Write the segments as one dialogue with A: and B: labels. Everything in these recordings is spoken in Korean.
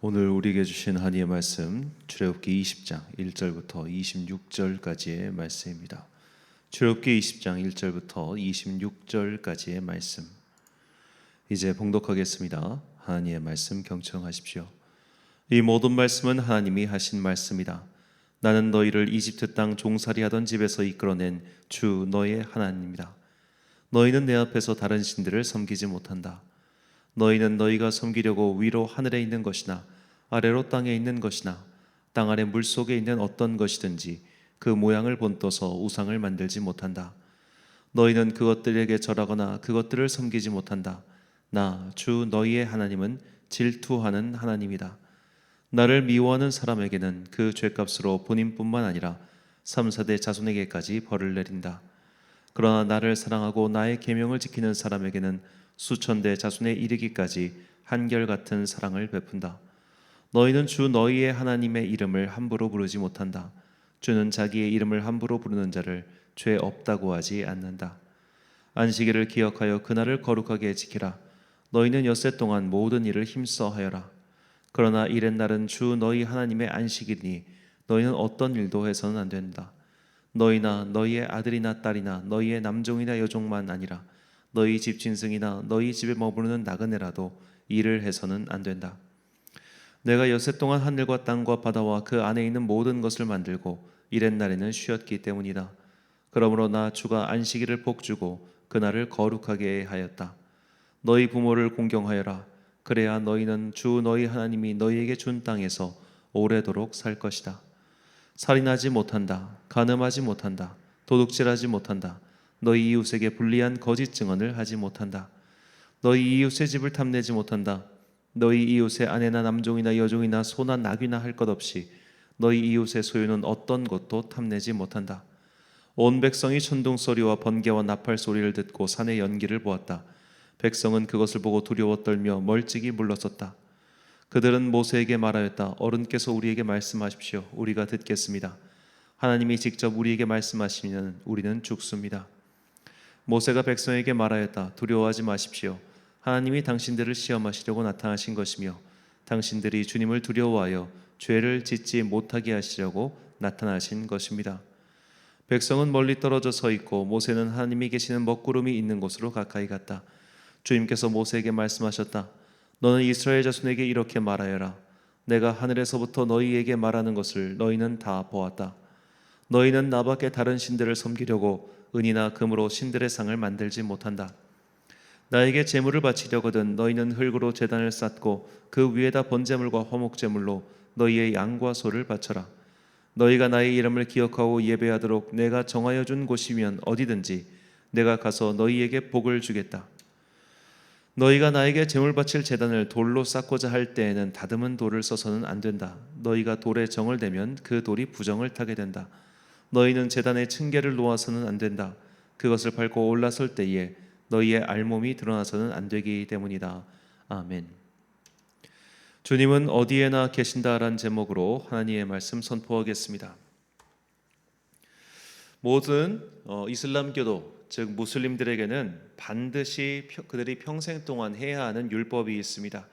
A: 오늘 우리에게 주신 하나님의 말씀 출애굽기 20장 1절부터 26절까지의 말씀입니다. 출애굽기 20장 1절부터 26절까지의 말씀. 이제 봉독하겠습니다. 하나님의 말씀 경청하십시오. 이 모든 말씀은 하나님이 하신 말씀이다. 나는 너희를 이집트 땅 종살이하던 집에서 이끌어낸 주 너의 하나님이다. 너희는 내 앞에서 다른 신들을 섬기지 못한다. 너희는 너희가 섬기려고 위로 하늘에 있는 것이나 아래로 땅에 있는 것이나 땅 아래 물 속에 있는 어떤 것이든지 그 모양을 본떠서 우상을 만들지 못한다. 너희는 그것들에게 절하거나 그것들을 섬기지 못한다. 나 주 너희의 하나님은 질투하는 하나님이다. 나를 미워하는 사람에게는 그 죄값으로 본인뿐만 아니라 3, 4대 자손에게까지 벌을 내린다. 그러나 나를 사랑하고 나의 계명을 지키는 사람에게는 수천 대 자손에 이르기까지 한결같은 사랑을 베푼다. 너희는 주 너희의 하나님의 이름을 함부로 부르지 못한다. 주는 자기의 이름을 함부로 부르는 자를 죄 없다고 하지 않는다. 안식일을 기억하여 그날을 거룩하게 지키라. 너희는 엿새 동안 모든 일을 힘써 하여라. 그러나 이른 날은 주 너희 하나님의 안식이니 너희는 어떤 일도 해서는 안 된다. 너희나 너희의 아들이나 딸이나 너희의 남종이나 여종만 아니라 너희 집 짐승이나 너희 집에 머무르는 나그네라도 일을 해서는 안 된다. 내가 여세 동안 하늘과 땅과 바다와 그 안에 있는 모든 것을 만들고 이렛 날에는 쉬었기 때문이다. 그러므로 나 주가 안식일을 복주고 그날을 거룩하게 하였다. 너희 부모를 공경하여라. 그래야 너희는 주 너희 하나님이 너희에게 준 땅에서 오래도록 살 것이다. 살인하지 못한다. 간음하지 못한다. 도둑질하지 못한다. 너희 이웃에게 불리한 거짓 증언을 하지 못한다. 너희 이웃의 집을 탐내지 못한다. 너희 이웃의 아내나 남종이나 여종이나 소나 낙이나 할 것 없이 너희 이웃의 소유는 어떤 것도 탐내지 못한다. 온 백성이 천둥 소리와 번개와 나팔 소리를 듣고 산의 연기를 보았다. 백성은 그것을 보고 두려워 떨며 멀찍이 물러섰다. 그들은 모세에게 말하였다. 어른께서 우리에게 말씀하십시오. 우리가 듣겠습니다. 하나님이 직접 우리에게 말씀하시면 우리는 죽습니다. 모세가 백성에게 말하였다. 두려워하지 마십시오. 하나님이 당신들을 시험하시려고 나타나신 것이며 당신들이 주님을 두려워하여 죄를 짓지 못하게 하시려고 나타나신 것입니다. 백성은 멀리 떨어져 서 있고 모세는 하나님이 계시는 먹구름이 있는 곳으로 가까이 갔다. 주님께서 모세에게 말씀하셨다. 너는 이스라엘 자손에게 이렇게 말하여라. 내가 하늘에서부터 너희에게 말하는 것을 너희는 다 보았다. 너희는 나밖에 다른 신들을 섬기려고 은이나 금으로 신들의 상을 만들지 못한다. 나에게 제물을 바치려거든 너희는 흙으로 제단을 쌓고 그 위에다 번제물과 화목제물로 너희의 양과 소를 바쳐라. 너희가 나의 이름을 기억하고 예배하도록 내가 정하여 준 곳이면 어디든지 내가 가서 너희에게 복을 주겠다. 너희가 나에게 제물 바칠 제단을 돌로 쌓고자 할 때에는 다듬은 돌을 써서는 안 된다. 너희가 돌에 정을 대면 그 돌이 부정을 타게 된다. 너희는 제단에 층계를 놓아서는 안 된다. 그것을 밟고 올라설 때에 너희의 알몸이 드러나서는 안 되기 때문이다. 아멘. 주님은 어디에나 계신다란 제목으로 하나님의 말씀 선포하겠습니다. 모든 어, 이슬람교도 즉 무슬림들에게는 반드시 그들이 평생 동안 해야 하는 율법이 있습니다.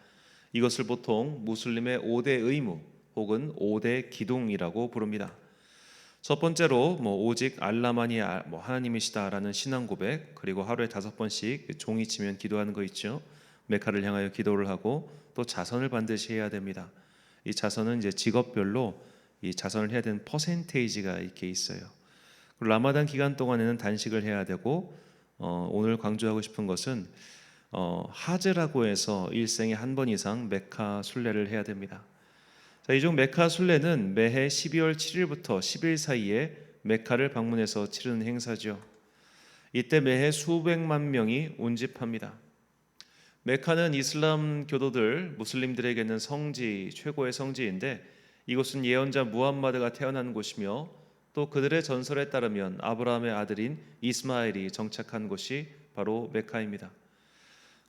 A: 이것을 보통 무슬림의 5대 의무 혹은 5대 기둥이라고 부릅니다. 첫 번째로 뭐 오직 알라만이 아, 뭐 하나님이시다라는 신앙 고백 그리고 하루에 다섯 번씩 종이 치면 기도하는 거 있죠. 메카를 향하여 기도를 하고 또 자선을 반드시 해야 됩니다. 이 자선은 이제 직업별로 이 자선을 해야 되는 퍼센테이지가 이렇게 있어요. 라마단 기간 동안에는 단식을 해야 되고 어, 오늘 강조하고 싶은 것은 어, 하즈라고 해서 일생에 한 번 이상 메카 순례를 해야 됩니다. 자, 이중 메카 순례는 매해 12월 7일부터 10일 사이에 메카를 방문해서 치르는 행사죠. 이때 매해 수백만 명이 운집합니다. 메카는 이슬람 교도들 무슬림들에게는 성지 최고의 성지인데 이곳은 예언자 무함마드가 태어난 곳이며 또 그들의 전설에 따르면 아브라함의 아들인 이스마엘이 정착한 곳이 바로 메카입니다.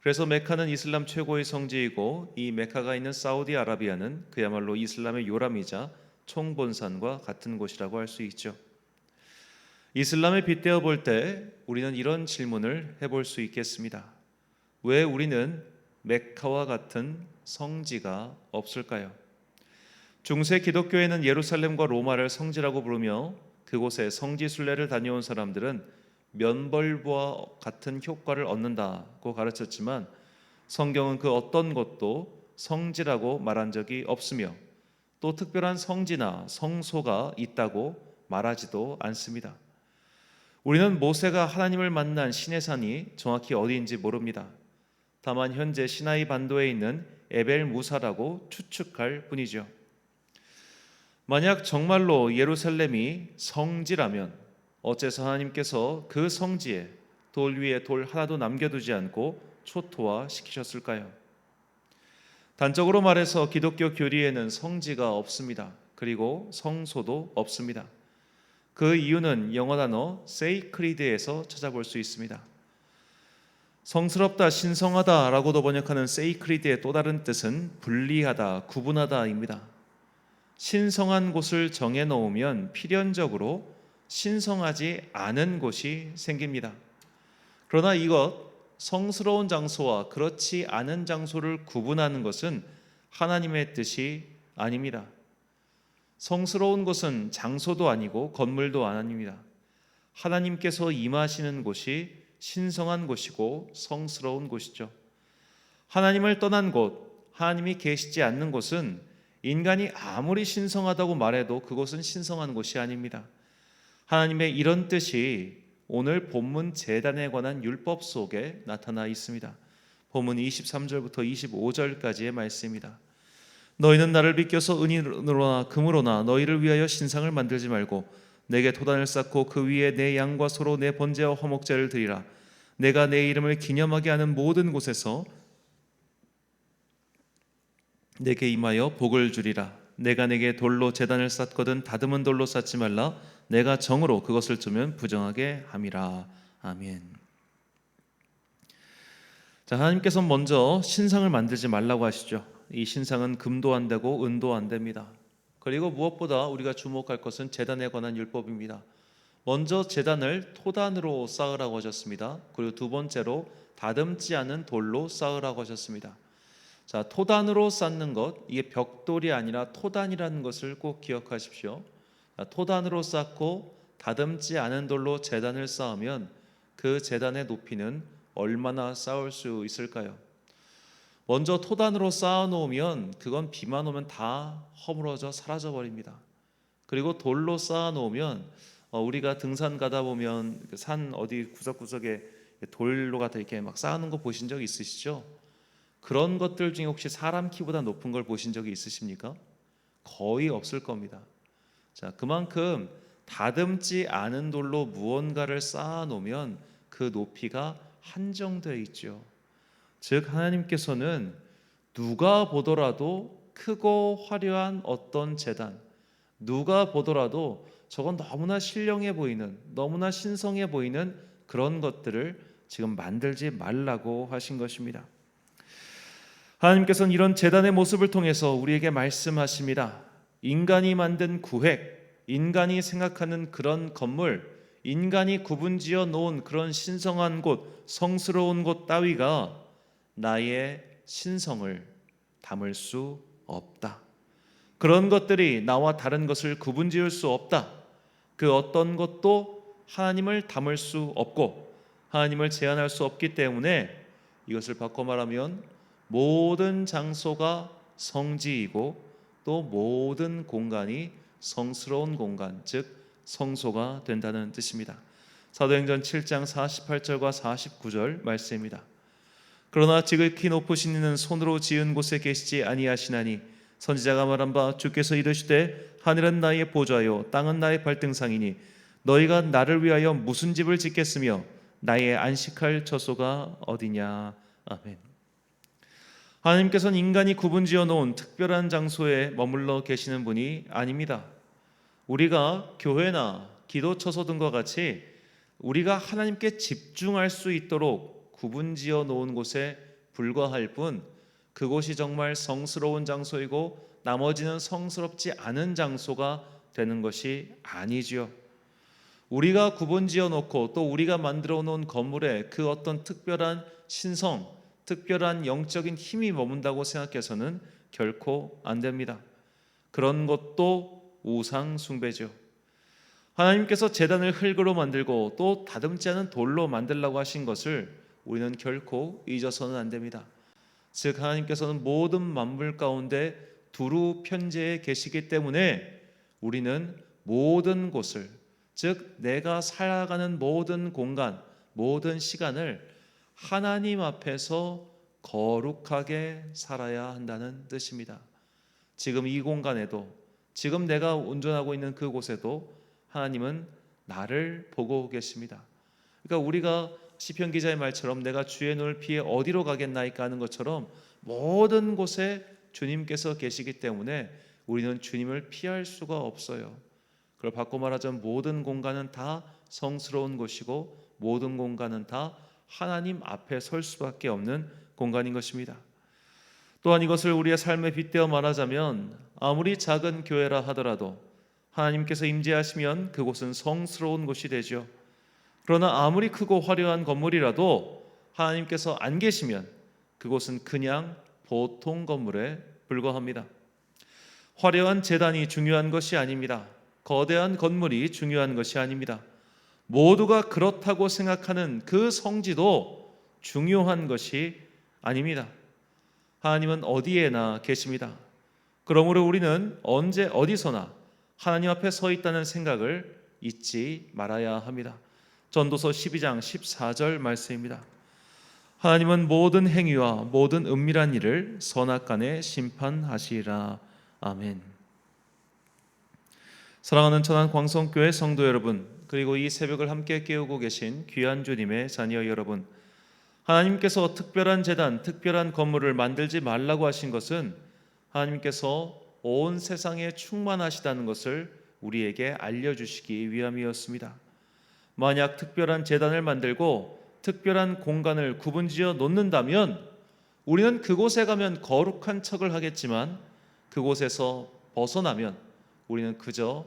A: 그래서 메카는 이슬람 최고의 성지이고 이 메카가 있는 사우디아라비아는 그야말로 이슬람의 요람이자 총본산과 같은 곳이라고 할 수 있죠. 이슬람에 빗대어 볼 때 우리는 이런 질문을 해볼 수 있겠습니다. 왜 우리는 메카와 같은 성지가 없을까요? 중세 기독교에는 예루살렘과 로마를 성지라고 부르며 그곳에 성지 순례를 다녀온 사람들은 면벌부와 같은 효과를 얻는다고 가르쳤지만 성경은 그 어떤 것도 성지라고 말한 적이 없으며 또 특별한 성지나 성소가 있다고 말하지도 않습니다. 우리는 모세가 하나님을 만난 신의 산이 정확히 어디인지 모릅니다. 다만 현재 시나이 반도에 있는 에벨 무사라고 추측할 뿐이죠. 만약 정말로 예루살렘이 성지라면 어째서 하나님께서 그 성지에 돌 위에 돌 하나도 남겨두지 않고 초토화 시키셨을까요? 단적으로 말해서 기독교 교리에는 성지가 없습니다. 그리고 성소도 없습니다. 그 이유는 영어 단어 sacred에서 찾아볼 수 있습니다. 성스럽다, 신성하다라고도 번역하는 sacred의 또 다른 뜻은 분리하다, 구분하다입니다. 신성한 곳을 정해 놓으면 필연적으로 신성하지 않은 곳이 생깁니다. 그러나 이것 성스러운 장소와 그렇지 않은 장소를 구분하는 것은 하나님의 뜻이 아닙니다. 성스러운 곳은 장소도 아니고 건물도 아닙니다. 하나님께서 임하시는 곳이 신성한 곳이고 성스러운 곳이죠. 하나님을 떠난 곳, 하나님이 계시지 않는 곳은 인간이 아무리 신성하다고 말해도 그곳은 신성한 곳이 아닙니다. 하나님의 이런 뜻이 오늘 본문 재단에 관한 율법 속에 나타나 있습니다. 본문 23절부터 25절까지의 말씀입니다. 너희는 나를 비껴서 은이로나 금으로나 너희를 위하여 신상을 만들지 말고 내게 토단을 쌓고 그 위에 내 양과 소로 내 번제와 화목제를 드리라. 내가 내 이름을 기념하게 하는 모든 곳에서 내게 임하여 복을 주리라. 내가 내게 돌로 재단을 쌓거든 다듬은 돌로 쌓지 말라. 내가 정으로 그것을 두면 부정하게 함이라. 아멘. 자, 하나님께서 먼저 신상을 만들지 말라고 하시죠. 이 신상은 금도 안 되고 은도 안 됩니다. 그리고 무엇보다 우리가 주목할 것은 재단에 관한 율법입니다. 먼저 재단을 토단으로 쌓으라고 하셨습니다. 그리고 두 번째로 다듬지 않은 돌로 쌓으라고 하셨습니다. 자, 토단으로 쌓는 것, 이게 벽돌이 아니라 토단이라는 것을 꼭 기억하십시오. 자, 토단으로 쌓고 다듬지 않은 돌로 재단을 쌓으면 그 재단의 높이는 얼마나 쌓을 수 있을까요? 먼저 토단으로 쌓아 놓으면 그건 비만 오면 다 허물어져 사라져 버립니다. 그리고 돌로 쌓아 놓으면 어, 우리가 등산 가다 보면 그산 어디 구석구석에 돌로 가다 이렇게 막 쌓아놓은 거 보신 적 있으시죠? 그런 것들 중에 혹시 사람 키보다 높은 걸 보신 적이 있으십니까? 거의 없을 겁니다. 자, 그만큼 다듬지 않은 돌로 무언가를 쌓아 놓으면 그 높이가 한정되어 있죠. 즉 하나님께서는 누가 보더라도 크고 화려한 어떤 재단, 누가 보더라도 저건 너무나 신령해 보이는, 너무나 신성해 보이는 그런 것들을 지금 만들지 말라고 하신 것입니다. 하나님께서는 이런 재단의 모습을 통해서 우리에게 말씀하십니다. 인간이 만든 구획, 인간이 생각하는 그런 건물, 인간이 구분지어 놓은 그런 신성한 곳, 성스러운 곳 따위가 나의 신성을 담을 수 없다. 그런 것들이 나와 다른 것을 구분지을 수 없다. 그 어떤 것도 하나님을 담을 수 없고 하나님을 제한할 수 없기 때문에 이것을 바꿔 말하면 모든 장소가 성지이고 또 모든 공간이 성스러운 공간, 즉 성소가 된다는 뜻입니다. 사도행전 7장 48절과 49절 말씀입니다. 그러나 지극히 높으신 이는 손으로 지은 곳에 계시지 아니하시나니 선지자가 말한 바 주께서 이르시되 하늘은 나의 보좌요 땅은 나의 발등상이니 너희가 나를 위하여 무슨 집을 짓겠으며 나의 안식할 처소가 어디냐 아멘. 하나님께서는 인간이 구분지어 놓은 특별한 장소에 머물러 계시는 분이 아닙니다. 우리가 교회나 기도 처소 등과 같이 우리가 하나님께 집중할 수 있도록 구분지어 놓은 곳에 불과할 뿐 그곳이 정말 성스러운 장소이고 나머지는 성스럽지 않은 장소가 되는 것이 아니지요. 우리가 구분지어 놓고 또 우리가 만들어 놓은 건물에 그 어떤 특별한 신성 특별한 영적인 힘이 머문다고 생각해서는 결코 안 됩니다. 그런 것도 우상 숭배죠. 하나님께서 재단을 흙으로 만들고 또 다듬지 않은 돌로 만들라고 하신 것을 우리는 결코 잊어서는 안 됩니다. 즉 하나님께서는 모든 만물 가운데 두루 편재에 계시기 때문에 우리는 모든 곳을 즉 내가 살아가는 모든 공간, 모든 시간을 하나님 앞에서 거룩하게 살아야 한다는 뜻입니다. 지금 이 공간에도 지금 내가 운전하고 있는 그곳에도 하나님은 나를 보고 계십니다. 그러니까 우리가 시편 기자의 말처럼 내가 주의 눈을 피해 어디로 가겠나이까 하는 것처럼 모든 곳에 주님께서 계시기 때문에 우리는 주님을 피할 수가 없어요. 그걸 바꿔 말하자면 모든 공간은 다 성스러운 곳이고 모든 공간은 다 하나님 앞에 설 수밖에 없는 공간인 것입니다. 또한 이것을 우리의 삶에 빗대어 말하자면 아무리 작은 교회라 하더라도 하나님께서 임재하시면 그곳은 성스러운 곳이 되죠. 그러나 아무리 크고 화려한 건물이라도 하나님께서 안 계시면 그곳은 그냥 보통 건물에 불과합니다. 화려한 재단이 중요한 것이 아닙니다. 거대한 건물이 중요한 것이 아닙니다. 모두가 그렇다고 생각하는 그 성지도 중요한 것이 아닙니다. 하나님은 어디에나 계십니다. 그러므로 우리는 언제 어디서나 하나님 앞에 서 있다는 생각을 잊지 말아야 합니다. 전도서 12장 14절 말씀입니다. 하나님은 모든 행위와 모든 은밀한 일을 선악간에 심판하시리라. 아멘. 사랑하는 천안 광성교회 성도 여러분, 그리고 이 새벽을 함께 깨우고 계신 귀한 주님의 자녀 여러분, 하나님께서 특별한 재단, 특별한 건물을 만들지 말라고 하신 것은 하나님께서 온 세상에 충만하시다는 것을 우리에게 알려주시기 위함이었습니다. 만약 특별한 재단을 만들고 특별한 공간을 구분지어 놓는다면 우리는 그곳에 가면 거룩한 척을 하겠지만 그곳에서 벗어나면 우리는 그저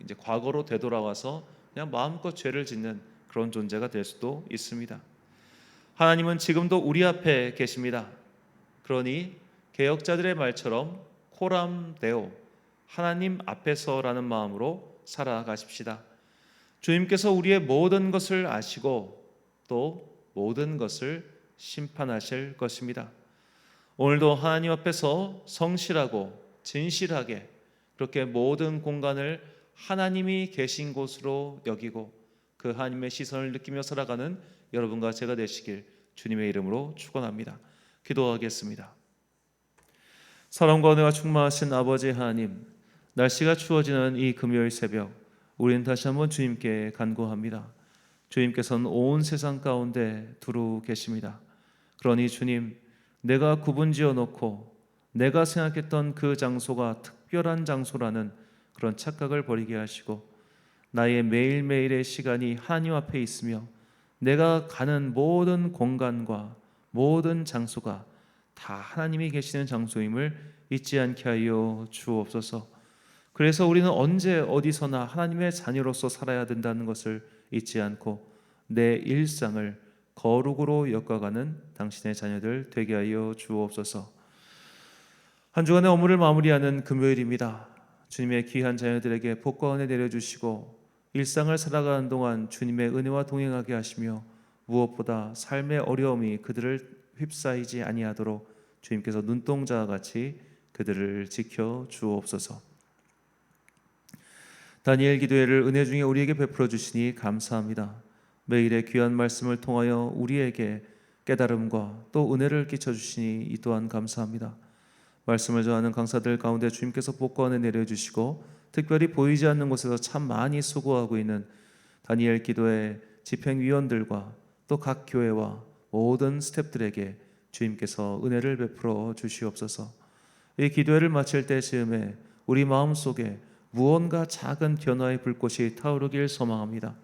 A: 이제 과거로 되돌아와서 그냥 마음껏 죄를 짓는 그런 존재가 될 수도 있습니다. 하나님은 지금도 우리 앞에 계십니다. 그러니 개혁자들의 말처럼 코람 데오 하나님 앞에서라는 마음으로 살아가십시다. 주님께서 우리의 모든 것을 아시고 또 모든 것을 심판하실 것입니다. 오늘도 하나님 앞에서 성실하고 진실하게 그렇게 모든 공간을 하나님이 계신 곳으로 여기고 그 하나님의 시선을 느끼며 살아가는 여러분과 제가 되시길 주님의 이름으로 축원합니다. 기도하겠습니다. 사랑과 은혜와 충만하신 아버지 하나님, 날씨가 추워지는 이 금요일 새벽, 우리는 다시 한번 주님께 간구합니다. 주님께서는 온 세상 가운데 두루 계십니다. 그러니 주님, 내가 구분지어 놓고 내가 생각했던 그 장소가 특별한 장소라는 그런 착각을 버리게 하시고 나의 매일매일의 시간이 하나님 앞에 있으며 내가 가는 모든 공간과 모든 장소가 다 하나님이 계시는 장소임을 잊지 않게 하여 주옵소서. 그래서 우리는 언제 어디서나 하나님의 자녀로서 살아야 된다는 것을 잊지 않고 내 일상을 거룩으로 엮어가는 당신의 자녀들 되게 하여 주옵소서. 한 주간의 업무를 마무리하는 금요일입니다. 주님의 귀한 자녀들에게 은혜 내려주시고 일상을 살아가는 동안 주님의 은혜와 동행하게 하시며 무엇보다 삶의 어려움이 그들을 휩싸이지 아니하도록 주님께서 눈동자와 같이 그들을 지켜 주옵소서. 다니엘 기도회를 은혜 중에 우리에게 베풀어 주시니 감사합니다. 매일의 귀한 말씀을 통하여 우리에게 깨달음과 또 은혜를 끼쳐 주시니 이 또한 감사합니다. 말씀을 전하는 강사들 가운데 주님께서 복과 은혜 내려 주시고 특별히 보이지 않는 곳에서 참 많이 수고하고 있는 다니엘 기도회 집행위원들과 또 각 교회와 모든 스탭들에게 주님께서 은혜를 베풀어 주시옵소서. 이 기도회를 마칠 때 즈음에 우리 마음 속에 무언가 작은 변화의 불꽃이 타오르길 소망합니다.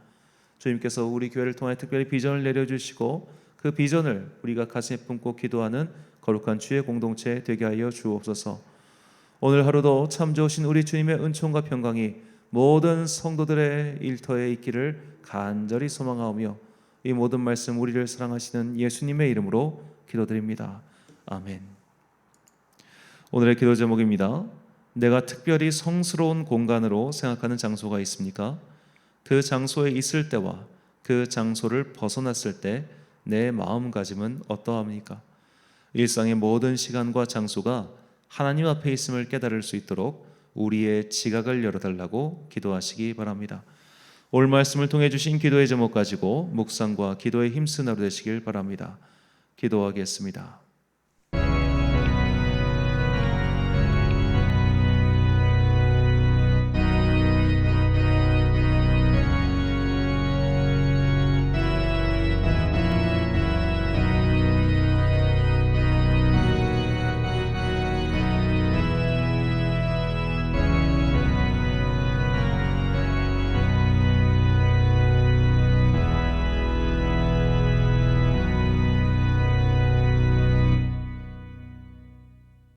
A: 주님께서 우리 교회를 통해 특별히 비전을 내려주시고 그 비전을 우리가 가슴에 품고 기도하는 거룩한 주의 공동체 되게 하여 주옵소서. 오늘 하루도 참 좋으신 우리 주님의 은총과 평강이 모든 성도들의 일터에 있기를 간절히 소망하오며 이 모든 말씀 우리를 사랑하시는 예수님의 이름으로 기도드립니다. 아멘. 오늘의 기도 제목입니다. 내가 특별히 성스러운 공간으로 생각하는 장소가 있습니까? 그 장소에 있을 때와 그 장소를 벗어났을 때 내 마음가짐은 어떠합니까? 일상의 모든 시간과 장소가 하나님 앞에 있음을 깨달을 수 있도록 우리의 지각을 열어달라고 기도하시기 바랍니다. 오늘 말씀을 통해 주신 기도의 제목 가지고 묵상과 기도에 하루 되시길 바랍니다. 기도하겠습니다.